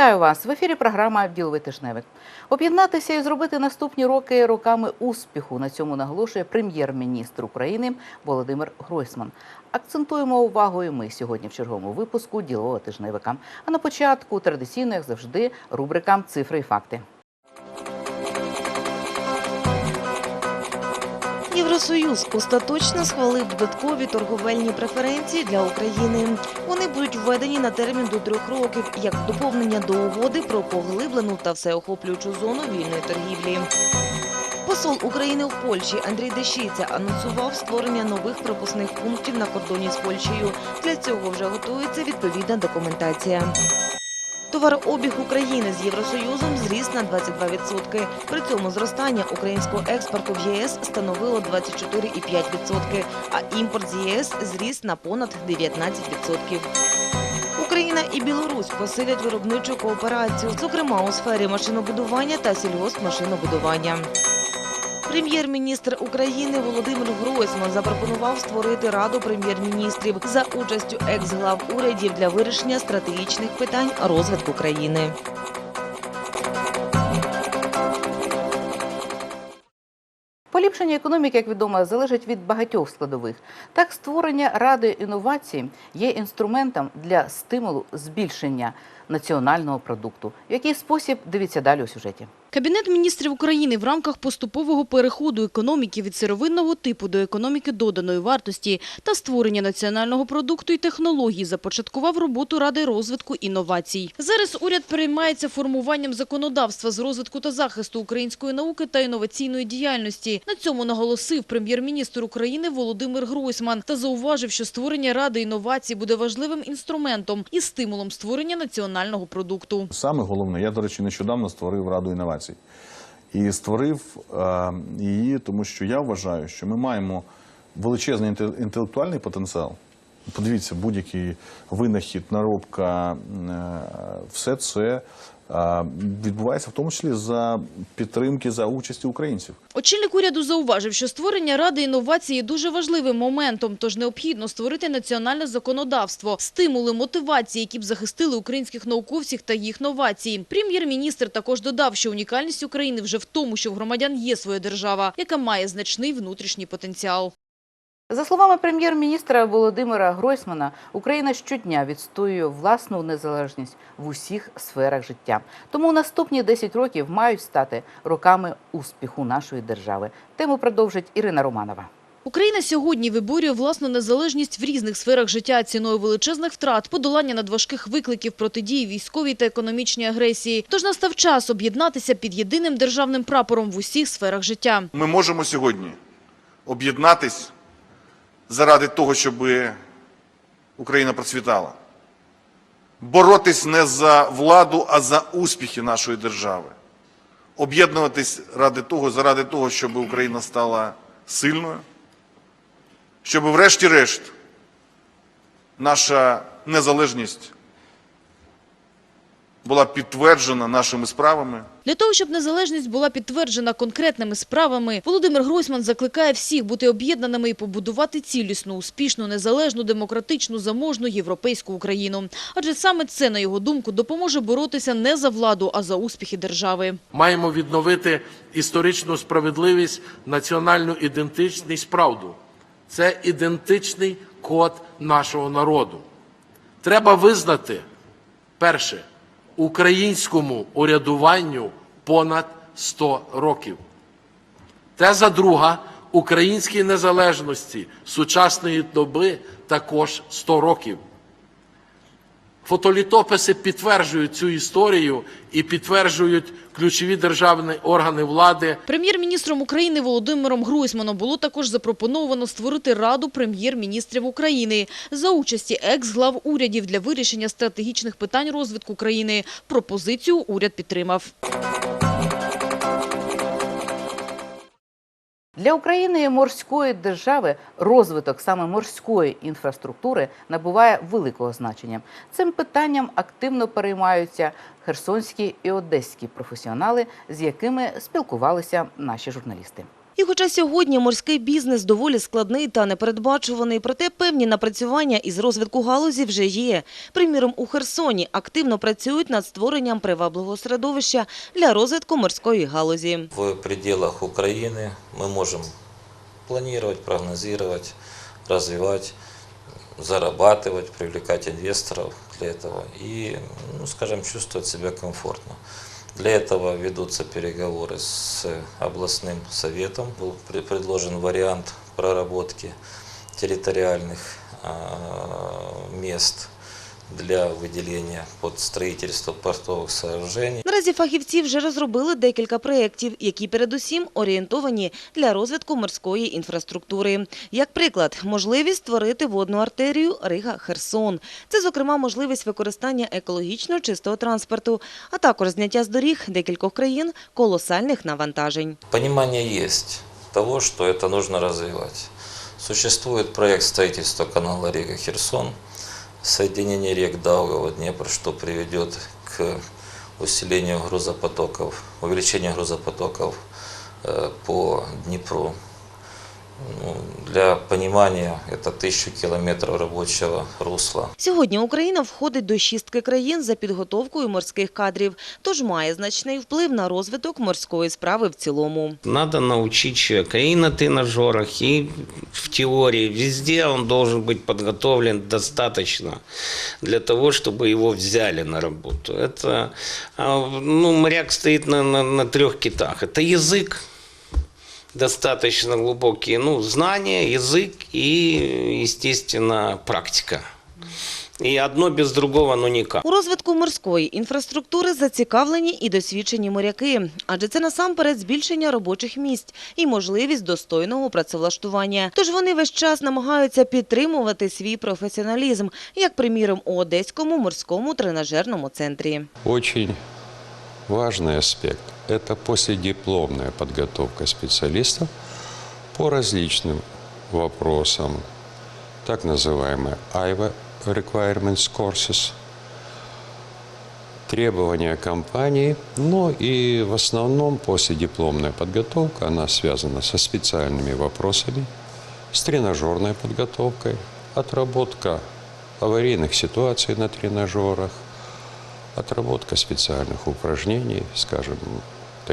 Вітаю вас в ефірі. Програма Біловий тижневик. Об'єднатися і зробити наступні роки роками успіху. На цьому наголошує прем'єр-міністр України Володимир Гройсман. Акцентуємо увагу і ми сьогодні в черговому випуску ділового тижневика. А на початку традиційно, як завжди, рубрика Цифри і факти. Євросоюз остаточно схвалив додаткові торговельні преференції для України. Вони будуть введені на термін до трьох років як доповнення до угоди про поглиблену та всеохоплюючу зону вільної торгівлі. Посол України в Польщі Андрій Дещиця анонсував створення нових пропускних пунктів на кордоні з Польщею. Для цього вже готується відповідна документація. Товарообіг України з Євросоюзом зріс на 22%. При цьому зростання українського експорту в єС становило 24,5%, а імпорт з ЄС зріс на понад 19%. Україна і Білорусь посилять виробничу кооперацію, зокрема у сфері машинобудування та сільгоспмашинобудування. Прем'єр-міністр України Володимир Гройсман запропонував створити раду прем'єр-міністрів за участю екс-глав урядів для вирішення стратегічних питань розвитку країни. Поліпшення економіки, як відомо, залежить від багатьох складових. Так, створення ради інновацій є інструментом для стимулу збільшення національного продукту. В який спосіб дивіться далі у сюжеті. Кабінет міністрів України в рамках поступового переходу економіки від сировинного типу до економіки доданої вартості та створення національного продукту і технологій започаткував роботу Ради розвитку інновацій. Зараз уряд переймається формуванням законодавства з розвитку та захисту української науки та інноваційної діяльності. На цьому наголосив прем'єр-міністр України Володимир Гройсман та зауважив, що створення Ради інновацій буде важливим інструментом і стимулом створення національного продукту. Саме головне, я, до речі, нещодавно створив Раду інновацій. І створив е, її, тому що я вважаю, що ми маємо величезний інте- інтелектуальний потенціал. Подивіться, будь-який винахід, наробка, е, все це е, відбувається в тому числі за підтримки, за участі українців. Очільник уряду зауважив, що створення Ради інновацій є дуже важливим моментом, тож необхідно створити національне законодавство, стимули, мотивації, які б захистили українських науковців та їх новацій. Прем'єр-міністр також додав, що унікальність України вже в тому, що в громадян є своя держава, яка має значний внутрішній потенціал. За словами прем'єр-міністра Володимира Гройсмана, Україна щодня відстоює власну незалежність в усіх сферах життя. Тому наступні 10 років мають стати роками успіху нашої держави. Тему продовжить Ірина Романова. Україна сьогодні виборює власну незалежність в різних сферах життя ціною величезних втрат, подолання надважких викликів протидії військовій та економічній агресії. Тож настав час об'єднатися під єдиним державним прапором в усіх сферах життя. Ми можемо сьогодні об'єднатись заради того, щоб Україна процвітала. Боротись не за владу, а за успіхи нашої держави. Об'єднуватись ради того, заради того, щоб Україна стала сильною, щоб врешті-решт наша незалежність була підтверджена нашими справами. Для того, щоб незалежність була підтверджена конкретними справами, Володимир Гройсман закликає всіх бути об'єднаними і побудувати цілісну, успішну, незалежну, демократичну, заможну європейську Україну. Адже саме це, на його думку, допоможе боротися не за владу, а за успіхи держави. Маємо відновити історичну справедливість, національну ідентичність, правду. Це ідентичний код нашого народу. Треба визнати, перше, українському урядуванню понад 100 років. Теза друга українській незалежності сучасної доби також 100 років. Фотолітописи підтверджують цю історію і підтверджують ключові державні органи влади. Прем'єр-міністром України Володимиром Гройсманом було також запропоновано створити Раду прем'єр-міністрів України за участі екс-глав урядів для вирішення стратегічних питань розвитку країни. Пропозицію уряд підтримав. Для України і морської держави розвиток саме морської інфраструктури набуває великого значення. Цим питанням активно переймаються херсонські і одеські професіонали, з якими спілкувалися наші журналісти. І хоча сьогодні морський бізнес доволі складний та непередбачуваний, проте певні напрацювання із розвитку галузі вже є. Приміром, у Херсоні активно працюють над створенням привабливого середовища для розвитку морської галузі. В пределах Украины мы можем планировать, прогнозировать, развивать, зарабатывать, привлекать инвесторов для этого и, ну, скажем, чувствовать себя комфортно. Для этого ведутся переговоры с областным советом. Был пре- предложен вариант проработки территориальных а, мест для выделения под строительство портовых сооружений. Наразі фахівці вже розробили декілька проєктів, які передусім орієнтовані для розвитку морської інфраструктури. Як приклад, можливість створити водну артерію Рига-Херсон. Це, зокрема, можливість використання екологічно чистого транспорту, а також зняття з доріг декількох країн колосальних навантажень. Понимание есть того, что это нужно развивать. Существует проект строительства канала Рига-Херсон, соединение рек Даугава, Днепр, что приведет к усилению грузопотоков, увеличению грузопотоков э, по Днепру. Ну, для понимания, это тысячу километров рабочего русла. Сьогодні Україна входить до шістки країн за підготовкою морських кадрів, тож має значний вплив на розвиток морської справи в цілому. Надо научить человека и на тренажерах, и в теории. Везде он должен быть подготовлен достаточно для того, чтобы его взяли на работу. Это, а, ну, моряк стоит на, на, на трех китах. Это язык, достаточно глубокие, ну, знания, язык и, естественно, практика. И одно без другого, ну, никак. У розвитку морської інфраструктури зацікавлені і досвідчені моряки, адже це насамперед збільшення робочих місць і можливість достойного працевлаштування. Тож вони весь час намагаються підтримувати свій професіоналізм, як приміром у Одеському морському тренажерному центрі. Очень важный аспект – это последипломная подготовка специалистов по различным вопросам, так называемые IVA Requirements Courses, требования компании, но и в основном последипломная подготовка, она связана со специальными вопросами, с тренажерной подготовкой, отработка аварийных ситуаций на тренажерах, отработка специальных упражнений, скажем,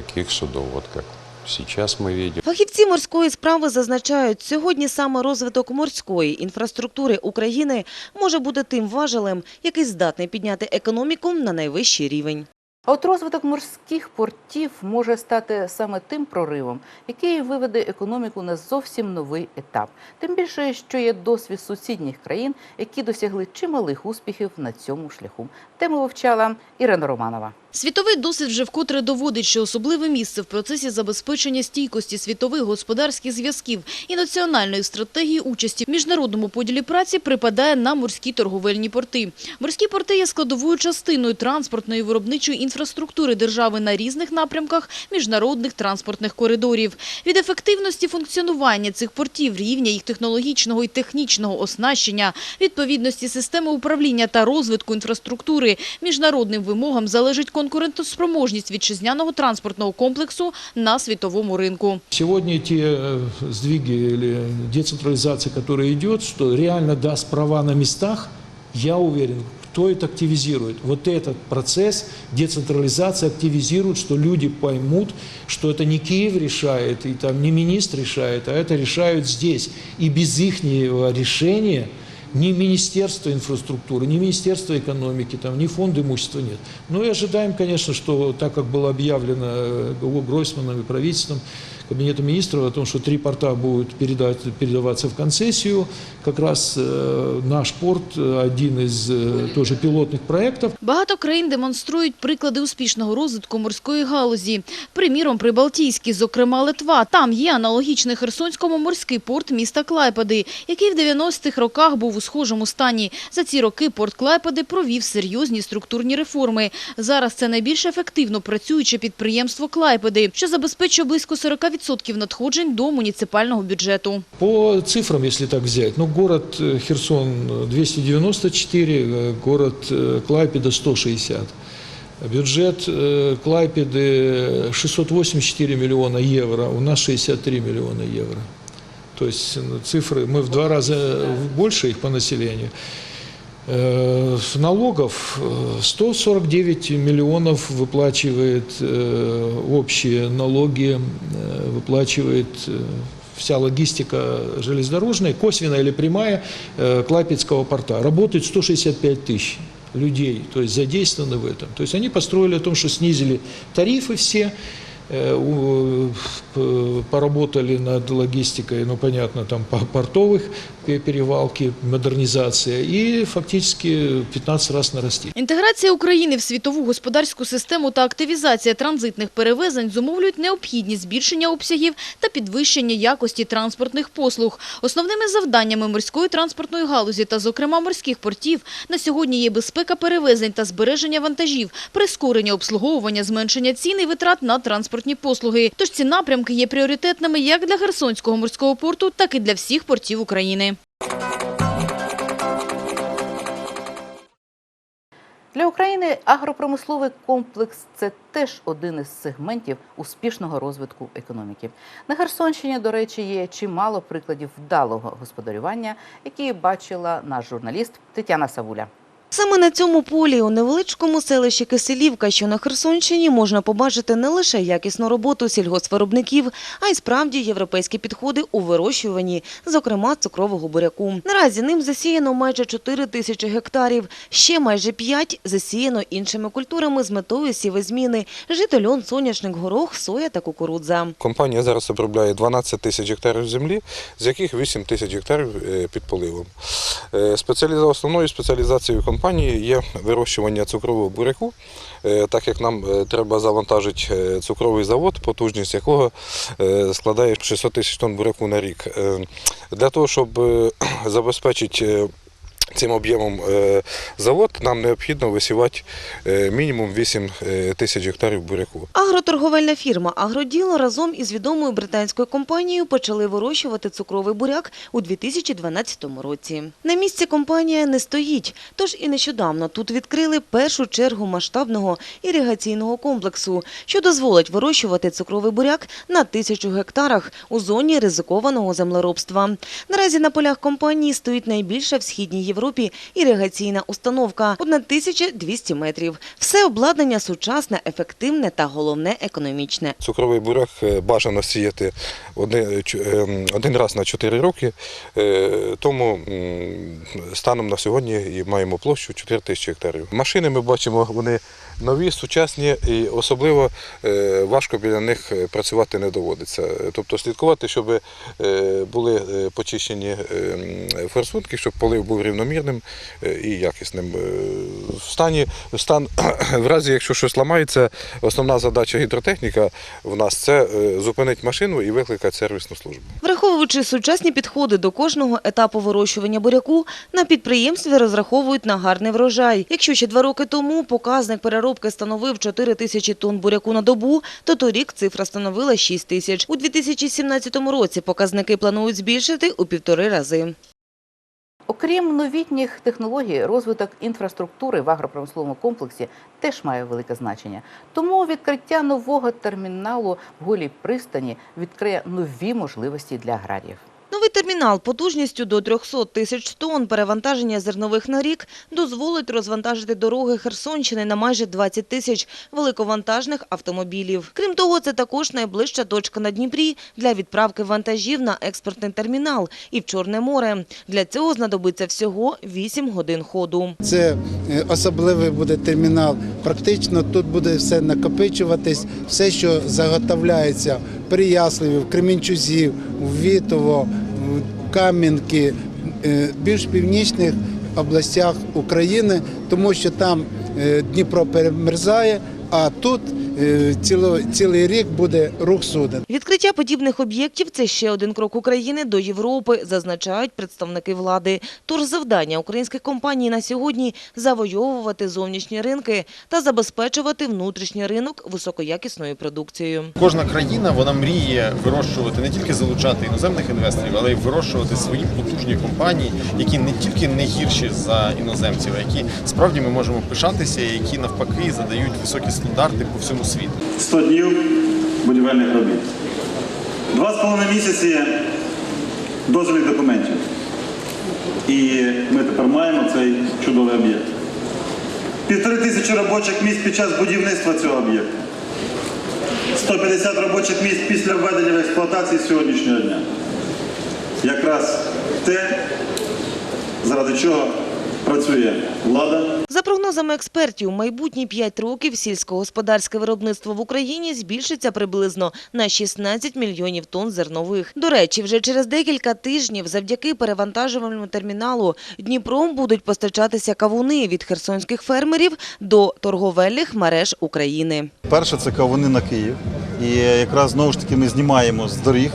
таких судов, вот как сейчас мы видим. Фахівці морської справи зазначають, сьогодні саме розвиток морської інфраструктури України може бути тим важелем, який здатний підняти економіку на найвищий рівень. А от розвиток морських портів може стати саме тим проривом, який виведе економіку на зовсім новий етап. Тим більше, що є досвід сусідніх країн, які досягли чималих успіхів на цьому шляху. Тему вивчала Ірина Романова. Світовий досвід вже вкотре доводить, що особливе місце в процесі забезпечення стійкості світових господарських зв'язків і національної стратегії участі в міжнародному поділі праці припадає на морські торговельні порти. Морські порти є складовою частиною транспортної виробничої інфраструктури держави на різних напрямках міжнародних транспортних коридорів. Від ефективності функціонування цих портів, рівня їх технологічного і технічного оснащення, відповідності системи управління та розвитку інфраструктури міжнародним вимогам залежить конкурентоспроможність вітчизняного транспортного комплексу на світовому ринку. Сегодня те э, сдвиги или децентрализация, которая идет, что реально даст права на местах, я уверен, кто это активизирует. Вот этот процесс децентрализации активизирует, что люди поймут, что это не Киев решает, и там не министр решает, а это решают здесь. И без их решения ни Министерства инфраструктуры, ни Министерства экономики, там, ни Фонда имущества нет. Ну и ожидаем, конечно, что так как было объявлено э, Гройсманом и правительством, Кабинетом министров о том, что три порта будут передать, передаваться в концессию. Как раз э, наш порт э, один из э, тоже пилотных проектов. Багато країн демонструють приклади успішного розвитку морської галузі. Приміром, Прибалтійський, зокрема Литва. Там є аналогічний Херсонському морський порт міста Клайпеди, який в 90-х роках був у схожому стані. За ці роки порт Клайпеди провів серйозні структурні реформи. Зараз це найбільш ефективно працююче підприємство Клайпеди, що забезпечує близько 40% надходжень до муніципального бюджету. По цифрам, если так взять, ну, город э, Херсон э, 294, э, город э, Клайпеда 160. Бюджет э, Клайпеды 684 миллиона евро, у нас 63 миллиона евро. То есть ну, цифры, мы в два раза больше их по населению. Э, с налогов э, 149 миллионов выплачивает э, общие налоги, э, выплачивает э, вся логистика железнодорожная, косвенная или прямая э, Клайпедского порта. Работает 165 тысяч людей, то есть задействованы в этом. То есть они построили о том, что снизили тарифы все, э, поработали над логистикой, ну понятно, там по- портовых перевалки, модернизация, и фактически 15 раз нарастили. Інтеграція України в світову господарську систему та активізація транзитних перевезень зумовлюють необхідність збільшення обсягів та підвищення якості транспортних послуг. Основними завданнями морської транспортної галузі та, зокрема, морських портів на сьогодні є безпека перевезень та збереження вантажів, прискорення обслуговування, зменшення цін і витрат на транспортні послуги. Тож ці напрямки є пріоритетними як для Херсонського морського порту, так і для всіх портів України. Для України агропромисловий комплекс це теж один із сегментів успішного розвитку економіки. На Херсонщині, до речі, є чимало прикладів вдалого господарювання, які бачила наш журналіст Тетяна Савуля. Саме на цьому полі у невеличкому селищі Киселівка, що на Херсонщині, можна побачити не лише якісну роботу сільгоспвиробників, а й справді європейські підходи у вирощуванні, зокрема цукрового буряку. Наразі ним засіяно майже 4 тисячі гектарів, ще майже 5 засіяно іншими культурами з метою сівозміни – жито льон, соняшник, горох, соя та кукурудза. Компанія зараз обробляє 12 тисяч гектарів землі, з яких 8 тисяч гектарів е, під поливом. Е, спеціаліза- Основною спеціалізацією компанії є вирощування цукрового буряку, е, так як нам е, треба завантажити е, цукровий завод, потужність якого складає 600 тисяч тонн буряку на рік. Для того, щоб забезпечити цим об'ємом е, завод, нам необхідно висівати е, мінімум 8 е, тисяч гектарів буряку. Агроторговельна фірма «Агроділо» разом із відомою британською компанією почали вирощувати цукровий буряк у 2012 році. На місці компанія не стоїть, тож і нещодавно тут відкрили першу чергу масштабного іригаційного комплексу, що дозволить вирощувати цукровий буряк на тисячу гектарах у зоні ризикованого землеробства. Наразі на полях компанії стоїть найбільша в Східній Європі іригаційна установка – 1200 метрів. Все обладнання сучасне, ефективне та головне економічне. Цукровий буряк е, бажано сіяти ем, один раз на 4 роки, е, тому станом на сьогодні маємо площу 4 тисячі гектарів. Машини ми бачимо, вони нові, сучасні і особливо е, важко біля них працювати не доводиться. Тобто слідкувати, щоб були почищені ем, форсунки, щоб полив був рівномірним е, і якісним. Е, В стані стан в разі, якщо щось ламається, основна задача гідротехніка в нас це е, зупинити машину і викликати сервісну службу. Враховуючи сучасні підходи до кожного етапу вирощування буряку, на підприємстві розраховують на гарний врожай. Якщо ще два роки тому показник переробки становив 4 тисячі тонн буряку на добу, то торік цифра становила 6 тисяч. У 2017 році показники планують збільшити у півтори рази. Окрім новітніх технологій, розвиток інфраструктури в агропромисловому комплексі теж має велике значення. Тому відкриття нового терміналу в голій пристані відкриє нові можливості для аграріїв. Новий термінал потужністю до 300 тисяч тонн перевантаження зернових на рік дозволить розвантажити дороги Херсонщини на майже 20 тисяч великовантажних автомобілів. Крім того, це також найближча точка на Дніпрі для відправки вантажів на експортний термінал і в Чорне море. Для цього знадобиться всього 8 годин ходу. Це е, особливий буде термінал. Практично тут буде все накопичуватись, все, що заготовляється в Переяславі, в Кременчузі, в Вітово, Кам'янки, е, більш північних областях України, тому що там е, Дніпро перемерзає, а тут ціло- цілий рік буде рух суден. Відкриття подібних об'єктів – це ще один крок України до Європи, зазначають представники влади. Тож завдання українських компаній на сьогодні – завойовувати зовнішні ринки та забезпечувати внутрішній ринок високоякісною продукцією. Кожна країна вона мріє вирощувати не тільки залучати іноземних інвесторів, але й вирощувати свої потужні компанії, які не тільки не гірші за іноземців, а які справді ми можемо пишатися, і які навпаки задають високі стандарти по всьому світу. 100 днів будівельних робіт. Два з половиною місяці дозвільних документів. І ми тепер маємо цей чудовий об'єкт. Півтори тисячі робочих місць під час будівництва цього об'єкту. 150 робочих місць після введення в експлуатацію сьогоднішнього дня. Якраз те, заради чого працює влада, За прогнозами експертів, майбутні 5 років сільськогосподарське виробництво в Україні збільшиться приблизно на 16 мільйонів тонн зернових. До речі, вже через декілька тижнів завдяки перевантажувальному терміналу Дніпром будуть постачатися кавуни від херсонських фермерів до торговельних мереж України. Перше це кавуни на Київ. І якраз знову ж таки ми знімаємо з доріг.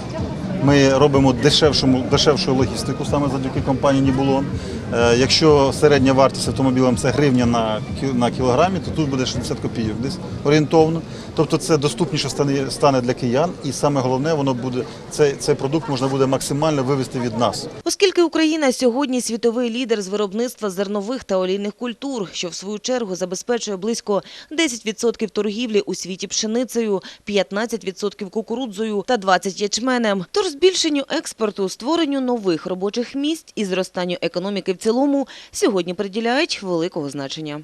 Ми робимо дешевшу, дешевшу логістику саме завдяки компанії Нібулон. Е, Якщо середня вартість автомобілем це гривня на, на кілограмі, то тут буде 60 копійок десь орієнтовно. Тобто це доступніше стане, стане для киян, і саме головне, воно буде цей, цей продукт можна буде максимально вивести від нас. Оскільки Україна сьогодні світовий лідер з виробництва зернових та олійних культур, що в свою чергу забезпечує близько 10% торгівлі у світі пшеницею, 15% кукурудзою та 20% ячменем, тож збільшенню експорту, створенню нових робочих місць і зростанню економіки в цілому сьогодні приділяють великого значення.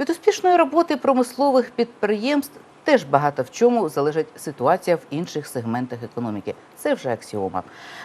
Від успішної роботи промислових підприємств теж багато в чому залежить ситуація в інших сегментах економіки. Це вже аксіома.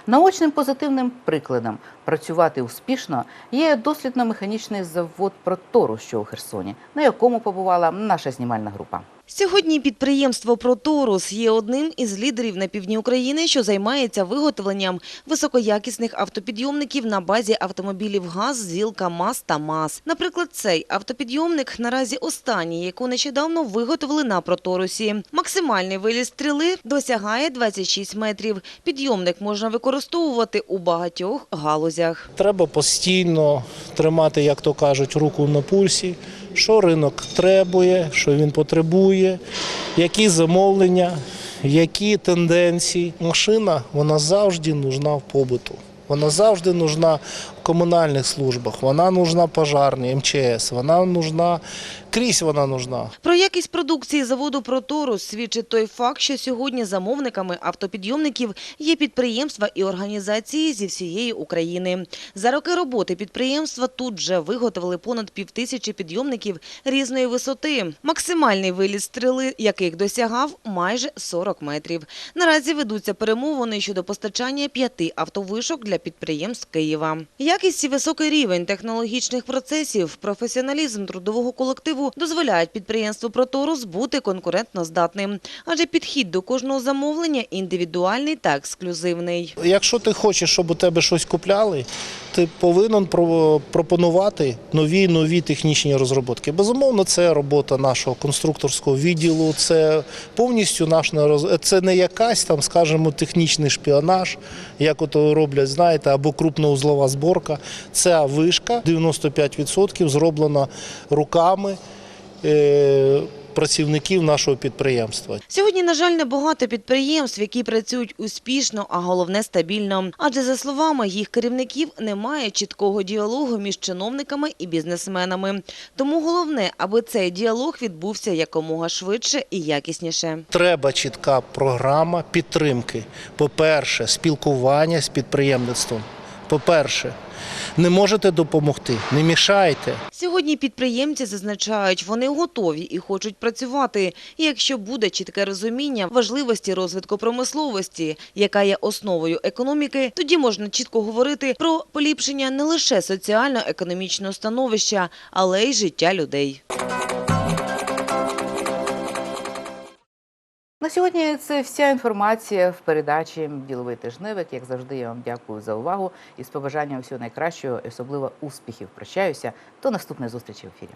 Наочним позитивним прикладом працювати успішно є дослідно-механічний завод «Протору», що у Херсоні, на якому побувала наша знімальна група. Сьогодні підприємство «Проторус» є одним із лідерів на півдні України, що займається виготовленням високоякісних автопідйомників на базі автомобілів ГАЗ, ЗІЛ, КАМАЗ та МАЗ. Наприклад, цей автопідйомник наразі останній, яку нещодавно виготовили на «Проторусі». Максимальний виліз стріли досягає 26 метрів. Підйомник можна використовувати у багатьох галузях. Треба постійно тримати, як то кажуть, руку на пульсі, що ринок требує, що він потребує, які замовлення, які тенденції. Машина вона завжди нужна в побуту. Вона завжди нужна в комунальних службах, вона нужна пожарній, МЧС, вона нужна, крізь вона нужна. Про якість продукції заводу «Проторус» свідчить той факт, що сьогодні замовниками автопідйомників є підприємства і організації зі всієї України. За роки роботи підприємства тут вже виготовили понад півтисячі підйомників різної висоти. Максимальний виліт стріли, яких досягав майже 40 метрів. Наразі ведуться перемовини щодо постачання п'яти автовишок для підприємств Києва. Якість і високий рівень технологічних процесів, професіоналізм трудового колективу дозволяють підприємству «Проторус» бути конкурентно здатним, адже підхід до кожного замовлення індивідуальний та ексклюзивний. Якщо ти хочеш, щоб у тебе щось купляли, ти повинен про- пропонувати нові нові технічні розробки. Безумовно, це робота нашого конструкторського відділу, це повністю наш це не якась там, скажімо, технічний шпіонаж, як ото роблять, знаєте, або крупноузлова зборка. Ця вишка 95% зроблена руками. Е, Працівників нашого підприємства. Сьогодні, на жаль, небагато підприємств, які працюють успішно, а головне стабільно. Адже, за словами їх керівників, немає чіткого діалогу між чиновниками і бізнесменами. Тому головне, аби цей діалог відбувся якомога швидше і якісніше. Треба чітка програма підтримки. По-перше, спілкування з підприємництвом. По-перше, не можете допомогти, не мішайте. Сьогодні підприємці зазначають, вони готові і хочуть працювати. Якщо буде чітке розуміння важливості розвитку промисловості, яка є основою економіки, тоді можна чітко говорити про поліпшення не лише соціально-економічного становища, але й життя людей. Сьогодні це вся інформація в передачі Діловий тижневик. Як завжди, я вам дякую за увагу і з побажанням всього найкращого, і особливо успіхів. Прощаюся. До наступної зустрічі в ефірі.